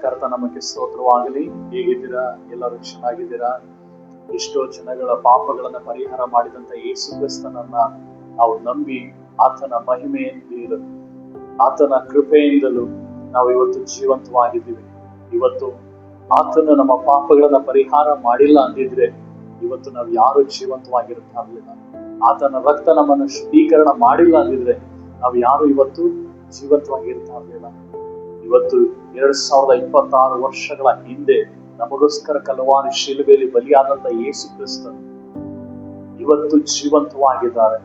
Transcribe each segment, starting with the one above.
ಕರ್ತ ನಮಗೆ ಸ್ತೋತ್ರವಾಗಲಿ. ಹೇಗಿದ್ದೀರಾ? ಎಲ್ಲರೂ ಚೆನ್ನಾಗಿದ್ದೀರಾ? ಎಷ್ಟೋ ಜನಗಳ ಪಾಪಗಳನ್ನ ಪರಿಹಾರ ಮಾಡಿದಂತ ಯೇಸು ಕ್ರಿಸ್ತನನ್ನ ನಾವು ನಂಬಿ ಆತನ ಮಹಿಮೆಯಿಂದ ಆತನ ಕೃಪೆಯಿಂದಲೂ ನಾವು ಇವತ್ತು ಜೀವಂತವಾಗಿದ್ದೀವಿ. ಇವತ್ತು ಆತನು ನಮ್ಮ ಪಾಪಗಳನ್ನ ಪರಿಹಾರ ಮಾಡಿಲ್ಲ ಅಂದಿದ್ರೆ ಇವತ್ತು ನಾವು ಯಾರು ಜೀವಂತವಾಗಿರುತ್ತಾ ಆತನ ರಕ್ತ ನಮ್ಮನ್ನು ಶುದ್ಧೀಕರಣ ಮಾಡಿಲ್ಲ ಅಂದಿದ್ರೆ ನಾವು ಯಾರು ಇವತ್ತು ಜೀವಂತವಾಗಿರ್ತಾ ಇವತ್ತು ಎರಡ್ ಸಾವಿರದ ಇಪ್ಪತ್ತಾರು ವರ್ಷಗಳ ಹಿಂದೆ ನಮಗೋಸ್ಕರ ಕಲವಾರಿ ಶಿಲುಬೆಯಲ್ಲಿ ಬಲಿಯಾದಂತ ಯೇಸು ಕ್ರಿಸ್ತನು ಇವತ್ತು ಜೀವಂತವಾಗಿದ್ದಾರೆ.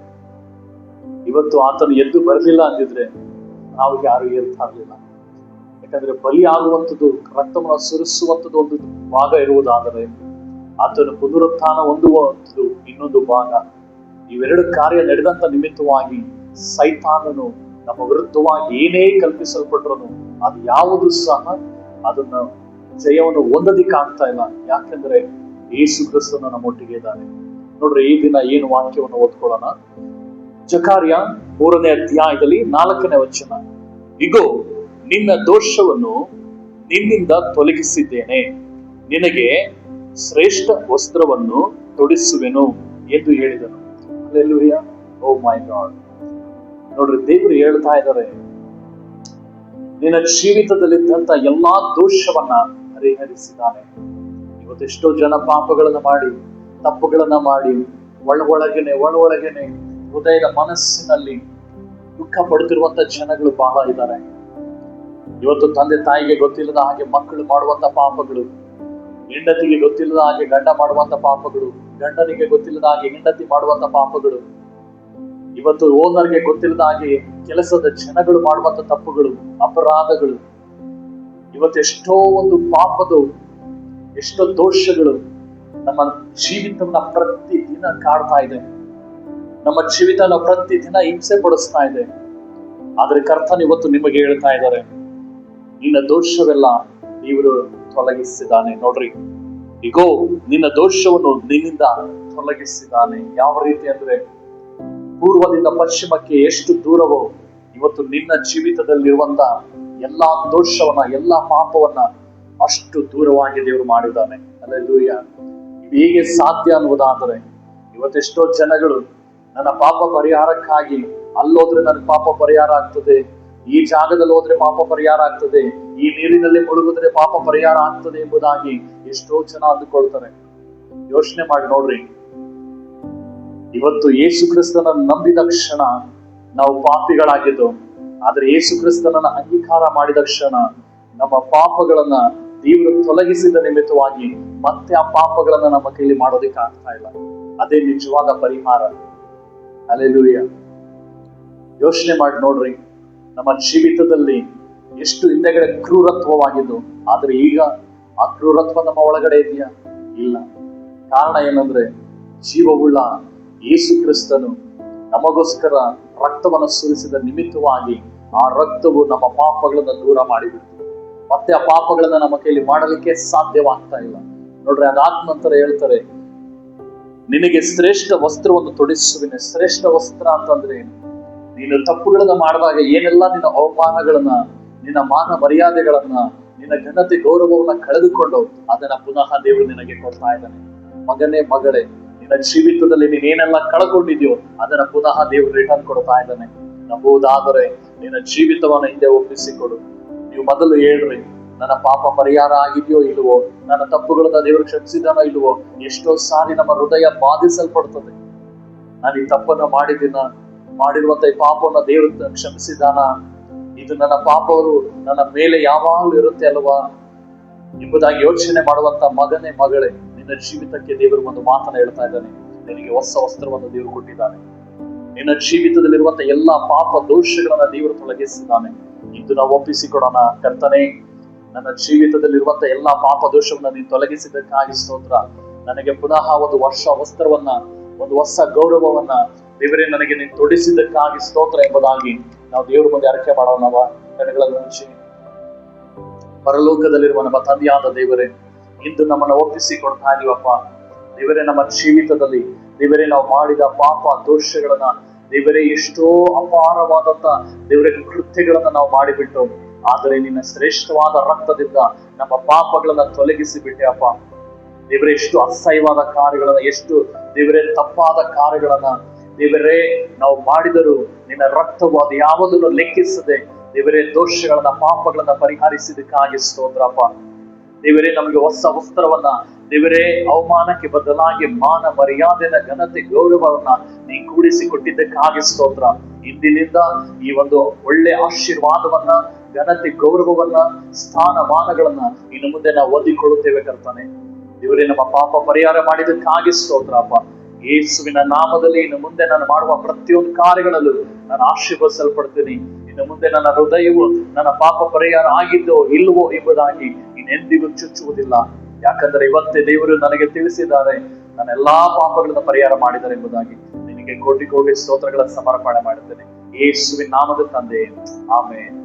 ಇವತ್ತು ಆತನು ಎದ್ದು ಬರಲಿಲ್ಲ ಅಂದಿದ್ರೆ ನಾವು ಯಾರು ಇರಲಿಲ್ಲ. ಯಾಕಂದ್ರೆ ಬಲಿಯಾಗುವಂಥದ್ದು, ರಕ್ತವನ್ನು ಸುರಿಸುವಂಥದ್ದು ಒಂದು ಭಾಗ ಇರುವುದಾದರೆ ಆತನ ಪುನರುತ್ಥಾನ ಹೊಂದುವಂಥದ್ದು ಇನ್ನೊಂದು ಭಾಗ. ಇವೆರಡು ಕಾರ್ಯ ನಡೆದಂತ ನಿಮಿತ್ತವಾಗಿ ಸೈತಾನನು ನಮ್ಮ ವಿರುದ್ಧವಾಗಿ ಏನೇ ಕಲ್ಪಿಸಲ್ಪಟ್ರು ಅದು ಯಾವುದು ಸಹ ಅದನ್ನ ಜಯವನ್ನು ಹೊಂದೋದಿಕ್ಕೆ ಆಗ್ತಾ ಇಲ್ಲ. ಯಾಕೆಂದ್ರೆ ಯೇಸು ಕ್ರಿಸ್ತನ ನಮ್ಮೊಟ್ಟಿಗೆ ಇದ್ದಾನೆ. ನೋಡ್ರಿ, ಈ ದಿನ ಏನು ವಾಕ್ಯವನ್ನು ಓದ್ಕೊಳ್ಳೋಣ? ಜಕಾರ್ಯ ಮೂರನೇ ಅಧ್ಯಾಯದಲ್ಲಿ ನಾಲ್ಕನೇ ವಚನ. ಇಗೋ, ನಿನ್ನ ದೋಷವನ್ನು ನಿನ್ನಿಂದ ತೊಲಗಿಸಿದ್ದೇನೆ. ನಿನಗೆ ಶ್ರೇಷ್ಠ ವಸ್ತ್ರವನ್ನು ತೊಡಿಸುವೆನು ಎಂದು ಹೇಳಿದನು. ಓ ಮೈ ಗಾಡ್ ನೋಡ್ರಿ, ದೇವರು ಹೇಳ್ತಾ ಇದ್ದಾರೆ ನಿನ್ನ ಜೀವಿತದಲ್ಲಿದ್ದಂತ ಎಲ್ಲಾ ದೋಷವನ್ನ ಪರಿಹರಿಸಿದ್ದಾನೆ. ಇವತ್ತೆಷ್ಟೋ ಜನ ಪಾಪಗಳನ್ನ ಮಾಡಿ, ತಪ್ಪುಗಳನ್ನ ಮಾಡಿ ಒಳ ಒಳಗೇನೆ ಒಳ ಒಳಗೇನೆ ಹೃದಯದ ಮನಸ್ಸಿನಲ್ಲಿ ದುಃಖ ಪಡುತ್ತಿರುವಂತ ಜನಗಳು ಬಹಳ ಇದ್ದಾರೆ. ಇವತ್ತು ತಂದೆ ತಾಯಿಗೆ ಗೊತ್ತಿಲ್ಲದ ಹಾಗೆ, ಮಕ್ಕಳು ಮಾಡುವಂತ ಪಾಪಗಳು, ಹೆಂಡತಿಗೆ ಗೊತ್ತಿಲ್ಲದ ಹಾಗೆ ಗಂಡ ಮಾಡುವಂತ ಪಾಪಗಳು, ಗಂಡನಿಗೆ ಗೊತ್ತಿಲ್ಲದ ಹಾಗೆ ಹೆಂಡತಿ ಮಾಡುವಂತ ಪಾಪಗಳು ಇವತ್ತು ಓನರ್ಗೆ ಗೊತ್ತಿಲ್ಲದ ಹಾಗೆ ಕೆಲಸದ ಜನಗಳು ಮಾಡುವಂತ ತಪ್ಪುಗಳು, ಅಪರಾಧಗಳು. ಇವತ್ತೆಷ್ಟೋ ಒಂದು ಪಾಪದ, ಎಷ್ಟೋ ದೋಷಗಳು ನಮ್ಮ ಜೀವಿತವನ್ನ ಪ್ರತಿ ದಿನ ಕಾಡ್ತಾ ಇದೆ. ನಮ್ಮ ಜೀವಿತನ ಪ್ರತಿ ದಿನ ಹಿಂಸೆ ಪಡಿಸ್ತಾ ಇದೆ. ಆದ್ರೆ ಕರ್ತನ್ ಇವತ್ತು ನಿಮಗೆ ಹೇಳ್ತಾ ಇದ್ದಾರೆ, ನಿನ್ನ ದೋಷವೆಲ್ಲ ಇವರು ತೊಲಗಿಸಿದ್ದಾನೆ. ನೋಡ್ರಿ, ಇಗೋ, ನಿನ್ನ ದೋಷವನ್ನು ನಿನ್ನಿಂದ ತೊಲಗಿಸಿದ್ದಾನೆ. ಯಾವ ರೀತಿ ಅಂದ್ರೆ ಪೂರ್ವದಿಂದ ಪಶ್ಚಿಮಕ್ಕೆ ಎಷ್ಟು ದೂರವೋ, ಇವತ್ತು ನಿನ್ನ ಜೀವಿತದಲ್ಲಿರುವಂತ ಎಲ್ಲಾ ದೋಷವನ್ನ, ಎಲ್ಲಾ ಪಾಪವನ್ನ ಅಷ್ಟು ದೂರವಾಗಿ ದೇವರು ಮಾಡಿದ್ದಾನೆ. ಅಲ್ಲೆಲ್ಲೂಯ್ಯ ಇದು ಹೇಗೆ ಸಾಧ್ಯ ಅನ್ನುವುದಾದರೆ, ಇವತ್ತೆಷ್ಟೋ ಜನಗಳು ನನ್ನ ಪಾಪ ಪರಿಹಾರಕ್ಕಾಗಿ ಅಲ್ಲೋದ್ರೆ ನನ್ನ ಪಾಪ ಪರಿಹಾರ ಆಗ್ತದೆ, ಈ ಜಾಗದಲ್ಲಿ ಹೋದ್ರೆ ಪಾಪ ಪರಿಹಾರ ಆಗ್ತದೆ, ಈ ನೀರಿನಲ್ಲಿ ಮುಳುಗಿದ್ರೆ ಪಾಪ ಪರಿಹಾರ ಆಗ್ತದೆ ಎಂಬುದಾಗಿ ಎಷ್ಟೋ ಜನ ಅಂದುಕೊಳ್ತಾರೆ. ಯೋಚನೆ ಮಾಡಿ ನೋಡ್ರಿ. ಇವತ್ತು ಯೇಸು ಕ್ರಿಸ್ತನ ನಂಬಿದ ಕ್ಷಣ ನಾವು ಪಾಪಿಗಳಾಗಿದ್ದು, ಆದ್ರೆ ಯೇಸು ಕ್ರಿಸ್ತನನ್ನ ಅಂಗೀಕಾರ ಮಾಡಿದ ಕ್ಷಣ ನಮ್ಮ ಪಾಪಗಳನ್ನ ದೇವರು ತೊಲಗಿಸಿದ ನಿಮಿತ್ತವಾಗಿ ಮತ್ತೆ ಆ ಪಾಪಗಳನ್ನ ನಮ್ಮ ಕೈಲಿ ಮಾಡೋದಕ್ಕೆ ಆಗ್ತಾ ಇಲ್ಲ. ಅದೇ ನಿಜವಾದ ಪರಿಹಾರ. ಅಲ್ಲೆಲ್ಲೂಯ್ಯ ಯೋಚನೆ ಮಾಡಿ ನೋಡ್ರಿ, ನಮ್ಮ ಜೀವಿತದಲ್ಲಿ ಎಷ್ಟು ಹಿಂದೆಗಡೆ ಕ್ರೂರತ್ವವಾಗಿದ್ದು, ಆದ್ರೆ ಈಗ ಆ ಕ್ರೂರತ್ವ ನಮ್ಮ ಒಳಗಡೆ ಇದೆಯಾ? ಇಲ್ಲ. ಕಾರಣ ಏನಂದ್ರೆ ಜೀವವುಳ್ಳ ಯೇಸು ಕ್ರಿಸ್ತನು ನಮಗೋಸ್ಕರ ರಕ್ತವನ್ನು ಸುರಿಸಿದ ನಿಮಿತ್ತವಾಗಿ ಆ ರಕ್ತವು ನಮ್ಮ ಪಾಪಗಳನ್ನ ದೂರ ಮಾಡಿಬಿಡ್ತು. ಮತ್ತೆ ಆ ಪಾಪಗಳನ್ನ ನಮ್ಮ ಕೈಲಿ ಮಾಡಲಿಕ್ಕೆ ಸಾಧ್ಯವಾಗ್ತಾ ಇಲ್ಲ. ನೋಡ್ರಿ ಅದಾದ ನಂತರ ಹೇಳ್ತಾರೆ, ನಿನಗೆ ಶ್ರೇಷ್ಠ ವಸ್ತ್ರವನ್ನು ತೊಡಿಸುವಿನ. ಶ್ರೇಷ್ಠ ವಸ್ತ್ರ ಅಂತಂದ್ರೆ ನೀನು ತಪ್ಪುಗಳನ್ನ ಮಾಡಿದಾಗ ಏನೆಲ್ಲ ನಿನ್ನ ಅವಮಾನಗಳನ್ನ, ನಿನ್ನ ಮಾನ ಮರ್ಯಾದೆಗಳನ್ನ, ನಿನ್ನ ಘನತೆ ಗೌರವವನ್ನ ಕಳೆದುಕೊಂಡು ಅದನ್ನ ಪುನಃ ದೇವರು ನಿನಗೆ ಕೊಡ್ತಾ ಇದ್ದಾನೆ. ಮಗನೇ, ಮಗಳೇ ನಿನ್ನ ಜೀವಿತದಲ್ಲಿ ನೀನೇನೆಲ್ಲ ಕಳ್ಕೊಂಡಿದ್ಯೋ ಅದನ್ನ ಪುನಃ ದೇವರು ರಿಟರ್ನ್ ಕೊಡ್ತಾ ಇದ್ದಾನೆ. ನಂಬುವುದಾದರೆ ನಿನ್ನ ಜೀವಿತವನ್ನು ಹಿಂದೆ ಒಪ್ಪಿಸಿಕೊಡು. ನೀವು ಮೊದಲು ಹೇಳ್ರಿ, ನನ್ನ ಪಾಪ ಪರಿಹಾರ ಆಗಿದೆಯೋ ಇಲ್ವೋ ನನ್ನ ತಪ್ಪುಗಳನ್ನ ದೇವರು ಕ್ಷಮಿಸಿದಾನೋ ಇಲ್ವೋ ಎಷ್ಟೋ ಸಾರಿ ನಮ್ಮ ಹೃದಯ ಬಾಧಿಸಲ್ಪಡ್ತದೆ. ನಾನು ಈ ತಪ್ಪನ್ನ ಮಾಡಿದ್ದೀನ? ಮಾಡಿರುವಂತ ಈ ಪಾಪವನ್ನ ದೇವರು ಕ್ಷಮಿಸಿದಾನ ಇದು ನನ್ನ ಪಾಪವರು ನನ್ನ ಮೇಲೆ ಯಾವಾಗಲೂ ಇರುತ್ತೆ ಅಲ್ವಾ? ಎಂಬುದಾಗಿ ಯೋಚನೆ ಮಾಡುವಂತ ಮಗನೇ ಮಗಳೇ ನಿನ್ನ ಜೀವಿತಕ್ಕೆ ದೇವರು ಒಂದು ಮಾತನ್ನ ಹೇಳ್ತಾ ಇದ್ದಾನೆ. ನಿನಗೆ ಹೊಸ ವಸ್ತ್ರವನ್ನು ದೇವರು ಕೊಟ್ಟಿದ್ದಾನೆ. ನಿನ್ನ ಜೀವಿತದಲ್ಲಿರುವಂತಹ ಎಲ್ಲಾ ಪಾಪ ದೋಷಗಳನ್ನ ದೇವರು ತೊಲಗಿಸಿದ್ದಾನೆ. ಇದು ನಾವು ಒಪ್ಪಿಸಿಕೊಡೋಣ, ಕರ್ತನೆ, ನನ್ನ ಜೀವಿತದಲ್ಲಿರುವಂತ ಎಲ್ಲಾ ಪಾಪ ದೋಷವನ್ನ ನೀನು ತೊಲಗಿಸಿದ್ದಕ್ಕಾಗಿ ಸ್ತೋತ್ರ. ನನಗೆ ಪುನಃ ಒಂದು ವರ್ಷ ವಸ್ತ್ರವನ್ನ, ಒಂದು ಹೊಸ ಗೌರವವನ್ನ ದೇವರೇ ನನಗೆ ನೀನು ತೊಡಿಸಿದ್ದಕ್ಕಾಗಿ ಸ್ತೋತ್ರ ಎಂಬುದಾಗಿ ನಾವು ದೇವರ ಮುಂದೆ ಅರಕೆ ಮಾಡೋಣವ. ಕಡೆಗಳನ್ನು ಮುಚ್ಚಿ. ಪರಲೋಕದಲ್ಲಿರುವ ನಮ್ಮ ತಂದೆಯಾದ ದೇವರೇ ಇಂದು ನಮ್ಮನ್ನು ಒಪ್ಪಿಸಿ ಕೊಡ್ತಾ ಇದೀವಪ್ಪ ದೇವರೇ, ನಮ್ಮ ಜೀವಿತದಲ್ಲಿ ದೇವರೇ, ನಾವು ಮಾಡಿದ ಪಾಪ ದೋಷಗಳನ್ನ ದೇವರೇ, ಎಷ್ಟೋ ಅಪಾರವಾದಂತ ದೇವರೇ, ಕೃತ್ಯಗಳನ್ನ ನಾವು ಮಾಡಿಬಿಟ್ಟು, ಆದರೆ ನಿನ್ನ ಶ್ರೇಷ್ಠವಾದ ರಕ್ತದಿಂದ ನಮ್ಮ ಪಾಪಗಳನ್ನ ತೊಲಗಿಸಿ ಬಿಟ್ಟೆ ಅಪ್ಪ. ದೇವರೇ, ಎಷ್ಟು ಅಸಹ್ಯವಾದ ಕಾರ್ಯಗಳನ್ನ, ಎಷ್ಟು ದೇವರೇ, ತಪ್ಪಾದ ಕಾರ್ಯಗಳನ್ನ ದೇವರೇ, ನಾವು ಮಾಡಿದರೂ ನಿನ್ನ ರಕ್ತವು ಅದು ಯಾವುದನ್ನು ಲೆಕ್ಕಿಸದೆ ದೇವರೇ, ದೋಷಗಳನ್ನ, ಪಾಪಗಳನ್ನ ಪರಿಹರಿಸಿದಕ್ಕಾಗಿ ಸ್ತೋತ್ರಪ್ಪ. ದೇವರೇ, ನಮಗೆ ಹೊಸ ವಸ್ತ್ರವನ್ನ ದೇವರೇ, ಅವಮಾನಕ್ಕೆ ಬದಲಾಗಿ ಮಾನ ಮರ್ಯಾದೆನ ಘನತೆ ಗೌರವವನ್ನ ನೀ ಕೂಡಿಸಿಕೊಟ್ಟಿದ್ದಕ್ಕಾಗಿ ಸ್ತೋತ್ರ. ಇಂದಿನಿಂದ ಈ ಒಂದು ಒಳ್ಳೆ ಆಶೀರ್ವಾದವನ್ನ, ಘನತೆ ಗೌರವವನ್ನ, ಸ್ಥಾನಮಾನಗಳನ್ನ ಇನ್ನು ಮುಂದೆ ನಾವು ಓದಿಕೊಳ್ಳುತ್ತೇವೆ ಕರ್ತಾನೆ. ದೇವರೇ, ನಮ್ಮ ಪಾಪ ಪರಿಹಾರ ಮಾಡಿದಕ್ಕಾಗಿ ಸ್ತೋತ್ರ, ಅಪ್ಪ. ಯೇಸುವಿನ ನಾಮದಲ್ಲಿ ಇನ್ನು ಮುಂದೆ ನಾನು ಮಾಡುವ ಪ್ರತಿಯೊಂದು ಕಾರ್ಯಗಳಲ್ಲೂ ನಾನು ಆಶೀರ್ವದಿಸಲ್ಪಡ್ತೀನಿ. ಇನ್ನು ಮುಂದೆ ನನ್ನ ಹೃದಯವು ನನ್ನ ಪಾಪ ಪರಿಹಾರ ಆಗಿದ್ದೋ ಇಲ್ಲವೋ ಎಂಬುದಾಗಿ ಇನ್ನೆಂದಿಗೂ ಚುಚ್ಚುವುದಿಲ್ಲ. ಯಾಕಂದ್ರೆ ಇವತ್ತೇ ದೇವರು ನನಗೆ ತಿಳಿಸಿದ್ದಾರೆ, ನನ್ನ ಎಲ್ಲಾ ಪಾಪಗಳನ್ನು ಪರಿಹಾರ ಮಾಡಿದ್ದಾರೆ ಎಂಬುದಾಗಿ. ನಿನಗೆ ಕೋಟಿ ಕೋಟಿ ಸ್ತೋತ್ರಗಳ ಸಮರ್ಪಣೆ ಮಾಡುತ್ತೇನೆ. ಯೇಸುವಿನ ನಾಮದ ತಂದೆ. ಆಮೇಲೆ